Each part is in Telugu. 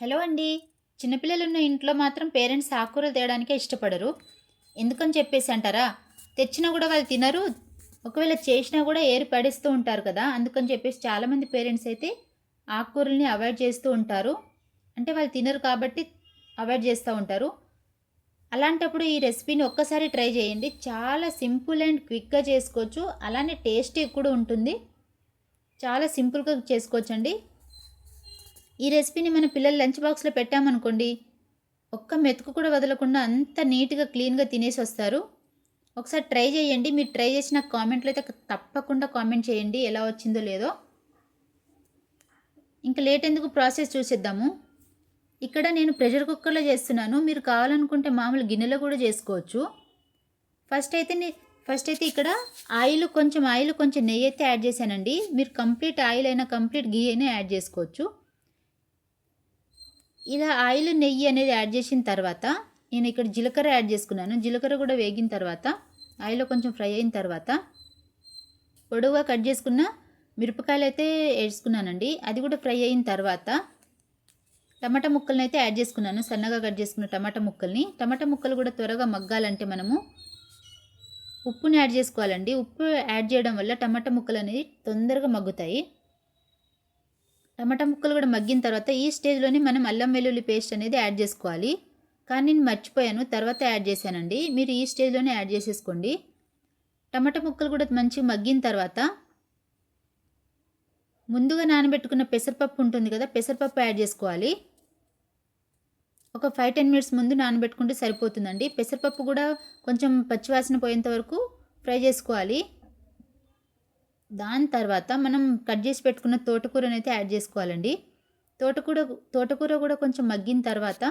హలో అండి. చిన్నపిల్లలు ఉన్న ఇంట్లో మాత్రం పేరెంట్స్ ఆకుకూరలు తేయడానికే ఇష్టపడరు. ఎందుకని చెప్పేసి అంటారా? తెచ్చినా కూడా వాళ్ళు తినరు. ఒకవేళ చేసినా కూడా ఏరు పడేస్తూ ఉంటారు కదా. అందుకని చెప్పేసి చాలామంది పేరెంట్స్ అయితే ఆకుకూరల్ని అవాయిడ్ చేస్తూ ఉంటారు. అంటే వాళ్ళు తినరు కాబట్టి అవాయిడ్ చేస్తూ ఉంటారు. అలాంటప్పుడు ఈ రెసిపీని ఒక్కసారి ట్రై చేయండి. చాలా సింపుల్ అండ్ క్విక్గా చేసుకోవచ్చు. అలానే టేస్టీ కూడా ఉంటుంది. చాలా సింపుల్గా చేసుకోవచ్చండి. ఈ రెసిపీని మన పిల్లలు లంచ్ బాక్స్లో పెట్టామనుకోండి ఒక్క మెతుకు కూడా వదలకుండా అంత నీట్గా క్లీన్గా తినేసి వస్తారు. ఒకసారి ట్రై చేయండి. మీరు ట్రై చేసిన కామెంట్లో అయితే తప్పకుండా కామెంట్ చేయండి ఎలా వచ్చిందో లేదో. ఇంకా లేట్ ఎందుకు ప్రాసెస్ చూసేద్దాము. ఇక్కడ నేను ప్రెషర్ కుక్కర్లో చేస్తున్నాను. మీరు కావాలనుకుంటే మామూలు గిన్నెలో కూడా చేసుకోవచ్చు. ఫస్ట్ అయితే ఫస్ట్ అయితే ఇక్కడ ఆయిల్ కొంచెం ఆయిల్ కొంచెం నెయ్యి అయితే యాడ్ చేశానండి. మీరు కంప్లీట్ ఆయిల్ అయినా కంప్లీట్ గీ అయినా యాడ్ చేసుకోవచ్చు. ఇలా ఆయిల్ నెయ్యి అనేది యాడ్ చేసిన తర్వాత నేను ఇక్కడ జీలకర్ర యాడ్ చేసుకున్నాను. జీలకర్ర కూడా వేగిన తర్వాత ఆయిల్లో కొంచెం ఫ్రై అయిన తర్వాత పొడవుగా కట్ చేసుకున్న మిరపకాయలు అయితే వేసుకున్నానండి. అది కూడా ఫ్రై అయిన తర్వాత టమాటా ముక్కల్ని అయితే యాడ్ చేసుకున్నాను. సన్నగా కట్ చేసుకున్న టమాటా ముక్కల్ని. టమాటా ముక్కలు కూడా త్వరగా మగ్గాలంటే మనము ఉప్పుని యాడ్ చేసుకోవాలండి. ఉప్పు యాడ్ చేయడం వల్ల టమాటా ముక్కలు అనేది తొందరగా మగ్గుతాయి. టమాటా ముక్కలు కూడా మగ్గిన తర్వాత ఈ స్టేజ్లోనే మనం అల్లం వెల్లుల్లి పేస్ట్ అనేది యాడ్ చేసుకోవాలి. కానీ నేను మర్చిపోయాను. తర్వాత యాడ్ చేశానండి. మీరు ఈ స్టేజ్లోనే యాడ్ చేసేసుకోండి. టమాటా ముక్కలు కూడా మంచిగా మగ్గిన తర్వాత ముందుగా నానబెట్టుకున్న పెసరపప్పు ఉంటుంది కదా పెసరపప్పు యాడ్ చేసుకోవాలి. ఒక ఫైవ్ టెన్ మినిట్స్ ముందు నానబెట్టుకుంటే సరిపోతుందండి. పెసరపప్పు కూడా కొంచెం పచ్చివాసన పోయేంత వరకు ఫ్రై చేసుకోవాలి. దాని తర్వాత మనం కట్ చేసి పెట్టుకున్న తోటకూరని అయితే యాడ్ చేసుకోవాలండి. తోటకూర తోటకూర కూడా కొంచెం మగ్గిన తర్వాత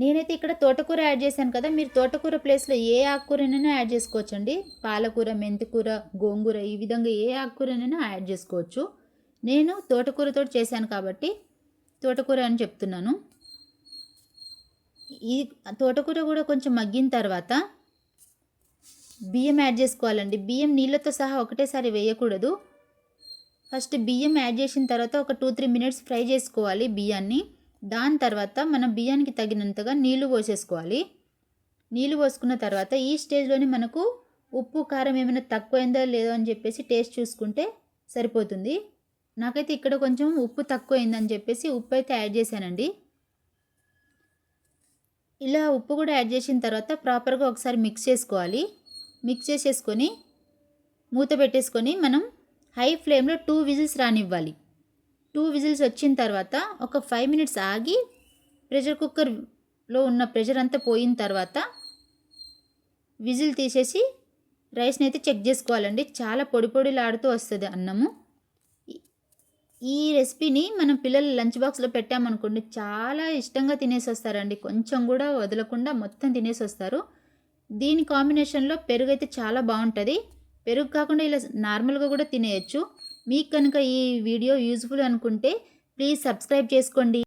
నేనైతే ఇక్కడ తోటకూర యాడ్ చేశాను కదా మీరు తోటకూర ప్లేస్లో ఏ ఆకుకూరనైనా యాడ్ చేసుకోవచ్చండి. పాలకూర మెంతికూర గోంగూర ఈ విధంగా ఏ ఆకుకూరనైనా యాడ్ చేసుకోవచ్చు. నేను తోటకూరతో చేశాను కాబట్టి తోటకూర అని చెప్తున్నాను. ఈ తోటకూర కూడా కొంచెం మగ్గిన తర్వాత బియ్యం యాడ్ చేసుకోవాలండి. బియ్యం నీళ్ళతో సహా ఒకటేసారి వేయకూడదు. ఫస్ట్ బియ్యం యాడ్ చేసిన తర్వాత ఒక టూ త్రీ మినిట్స్ ఫ్రై చేసుకోవాలి బియ్యాన్ని. దాని తర్వాత మనం బియ్యానికి తగినంతగా నీళ్ళు పోసేసుకోవాలి. నీళ్ళు పోసుకున్న తర్వాత ఈ స్టేజ్లోనే మనకు ఉప్పు కారం ఏమైనా తక్కువైందో లేదో అని చెప్పేసి టేస్ట్ చూసుకుంటే సరిపోతుంది. నాకైతే ఇక్కడ కొంచెం ఉప్పు తక్కువైందని చెప్పేసి ఉప్పు అయితే యాడ్ చేశానండి. ఇలా ఉప్పు కూడా యాడ్ చేసిన తర్వాత ప్రాపర్గా ఒకసారి మిక్స్ చేసుకోవాలి. మిక్స్ చేసేసుకొని మూత పెట్టేసుకొని మనం హై ఫ్లేమ్లో టూ విజిల్స్ రానివ్వాలి. టూ విజిల్స్ వచ్చిన తర్వాత ఒక ఫైవ్ మినిట్స్ ఆగి ప్రెషర్ కుక్కర్లో ఉన్న ప్రెషర్ అంతా పోయిన తర్వాత విజిల్ తీసేసి రైస్ని అయితే చెక్ చేసుకోవాలండి. చాలా పొడి పొడిలాడుతూ వస్తుంది అన్నము. ఈ రెసిపీని మనం పిల్లలు లంచ్ బాక్స్లో పెట్టామనుకోండి చాలా ఇష్టంగా తినేసి వస్తారండి కొంచెం కూడా వదలకుండా మొత్తం తినేసి వస్తారు దీని కాంబినేషన్లో పెరుగు అయితే చాలా బాగుంటుంది. పెరుగు కాకుండా ఇలా నార్మల్గా కూడా తినేయచ్చు. మీకు కనుక ఈ వీడియో యూజ్ఫుల్ అనుకుంటే ప్లీజ్ సబ్స్క్రైబ్ చేసుకోండి.